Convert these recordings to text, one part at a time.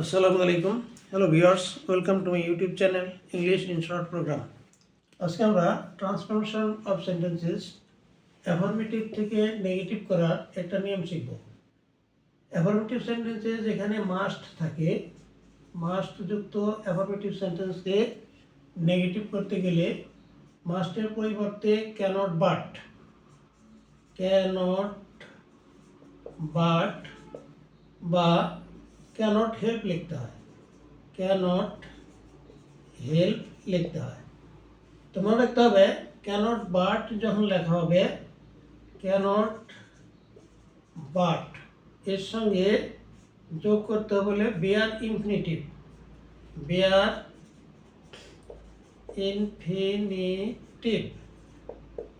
আসসালামু আলাইকুম। Hello viewers welcome to my YouTube channel English in program আজকে আমরা ট্রান্সফরমেশন অফ সেন্টেন্সেস অ্যাফার্মেটিভ থেকে নেগেটিভ করার একটা নিয়ম শিখব। অ্যাফার্মেটিভ সেন্টেন্সেস এখানে মাস্ট থাকে। মাস্ট যুক্ত অ্যাফার্মেটিভ সেন্টেন্সকে নেগেটিভ করতে গেলে মাস্টের পরিবর্তে ক্যানট বাট ক্যানট বাট বা ক্যানট হেল্প লিখতে হয় ক্যানট হেল্প লিখতে হয় তোমার লিখতে হবে ক্যানট বাট যখন লেখা হবে ক্যানট বাট এর সঙ্গে যোগ করতে হলে বেয়ার ইনফিনিটিভ বেয়ার ইনফিনিটিভ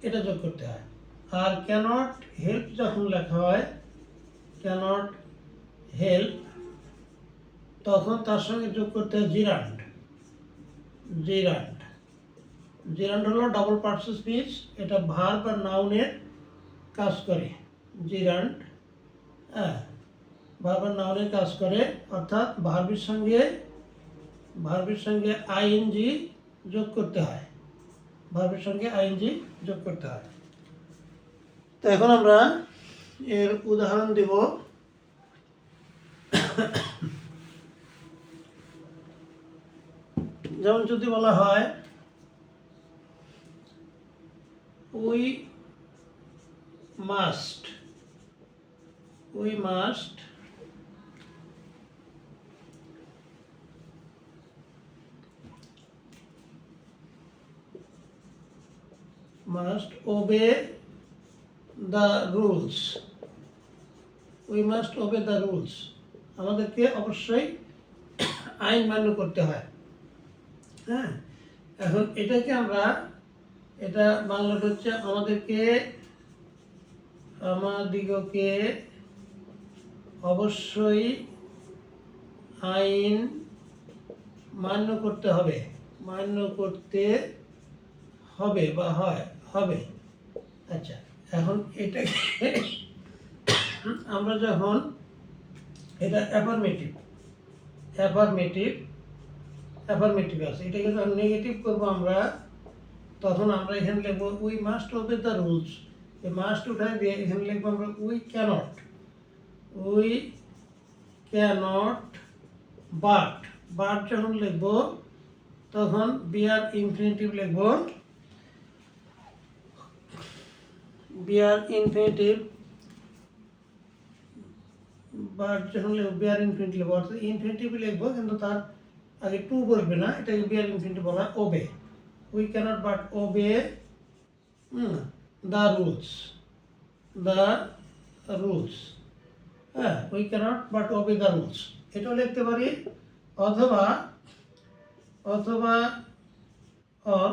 এটা যোগ করতে হয় আর ক্যানট হেল্প যখন লেখা হয় ক্যানট হেল্প তখন তার সঙ্গে যোগ করতে হয় জিরান্ড। জিরান্ড। জিরান্ড হলো ডাবল পার্সেস পিস এটা ভার বা নাউনের কাজ করে। জিরান্ড হ্যাঁ ভার বা নাউনের কাজ করে, অর্থাৎ ভার্বের সঙ্গে ভার্বের সঙ্গে আইএনজি যোগ করতে হয়। ভার্বের সঙ্গে আইএনজি যোগ করতে হয়। তো এখন আমরা এর উদাহরণ দেব। যেমন যদি বলা হয় we must we must must obey the rules we must obey the rules আমাদেরকে অবশ্যই আইন মান্য করতে হয়। হ্যাঁ? এখন এটাকে আমরা, এটা বাংলাটা হচ্ছে আমাদেরকে, আমাদিগকে অবশ্যই আইন মান্য করতে হবে। মান্য করতে হবে বা হয়, হবে। আচ্ছা এখন এটাকে আমরা যখন, এটা অ্যাফার্মেটিভ অ্যাফার্মেটিভ অ্যাফার্মেটিভ আছে। এটাকে যখন নেগেটিভ করব আমরা, তখন আমরা এখানে লিখব we must obey the rules এই মাস্ট উঠায় দিয়ে এখানে লিখব আমরা we cannot we cannot but but যখন লিখব, তখন বিয়ার ইনফিনিটিভ লিখব। বিয়ার ইনফিনিটিভ বাট যখন লিখব বিয়ার ইনফিনিটিভ লিখব, অর্থাৎ ইনফিনিটিভ লিখব, কিন্তু তার আগে টু বলবে না, এটাকে বিয়ার ইনফিনিটিভ বলা হয় obey. We cannot but obey the rules the rules হ্যাঁ we cannot but obey the rules এটাও লিখতে পারি, অথবা অথবা অর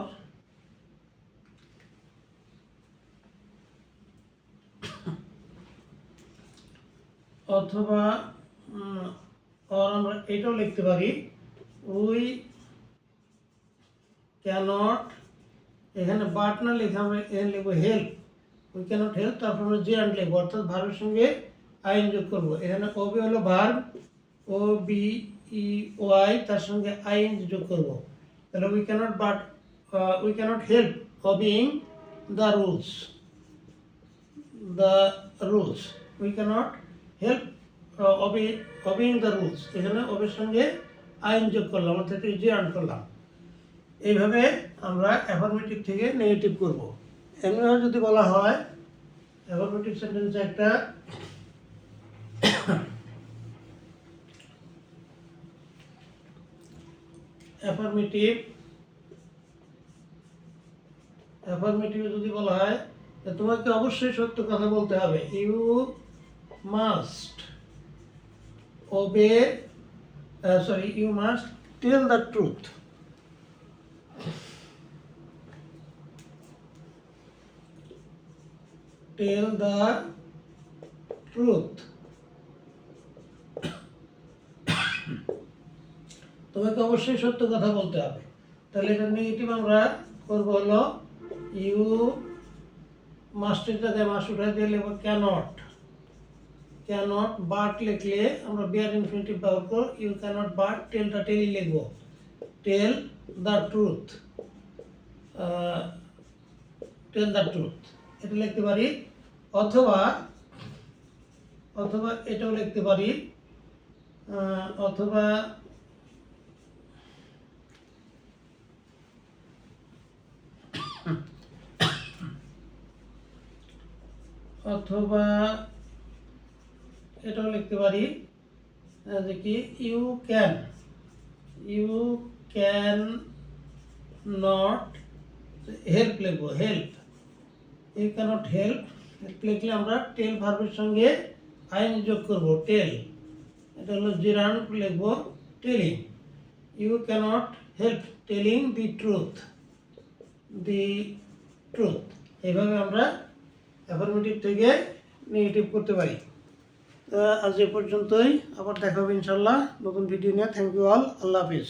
অথবা or আমরা এটাও লিখতে পারি উই ক্যানট, এখানে বাট না লিখে আমরা এখানে লিখব হেল্প। উই ক্যানট হেল্প, তারপর আমরা যে আন্ড লিখব, অর্থাৎ ভার্বের সঙ্গে আইন যোগ করব। এখানে ওবি হলো verb, O B E Y, তার সঙ্গে আইন যোগ করব। তাহলে we cannot but we cannot help obeying the rules the rules. We cannot help obey obeying the rules. এখানে অবের সঙ্গে আইন যোগ করলাম, অর্থাৎ আন করলাম। এইভাবে আমরা অ্যাফার্মেটিভ থেকে নেগেটিভ করব। এমনিভাবে যদি বলা হয় অ্যাফার্মেটিভ সেন্টেন্সে একটা অ্যাফার্মেটিভ অ্যাফার্মেটিভ যদি বলা হয় তোমাকে অবশ্যই সত্য কথা বলতে হবে। You must obey sorry you must tell the truth tell the truth তোমাকে অবশ্যই সত্য কথা বলতে হবে। তাহলে এটা নেগেটিভ আমরা করব হলো ইউ মাস্টের জায়গায় মাস উঠে দিয়ে ক্যানট ক্যানট বাট লিখলে আমরা বিয়ার ইনফিনিটিভ ব্যবহার করব ইউ ক্যানট বাট টেলটা টেলি লিখব tell the truth tell the truth এটা লিখতে পারি, অথবা অথবা এটাও লিখতে পারি অথবা অথবা এটাও লিখতে পারি যে কি you can you can not help লিখব help you cannot help help লিখলে আমরা টেল ভার্বের সঙ্গে আইন যোগ করব টেল এটা হলো জিরান্ট লিখব telling you cannot help telling the truth the truth এইভাবে আমরা অ্যাফার্মেটিভ থেকে নেগেটিভ করতে পারি। আজ এ পর্যন্তই। আবার দেখা হবে ইনশাল্লাহ নতুন ভিডিও নিয়ে। থ্যাংক ইউ অল আল্লাহ হাফিজ।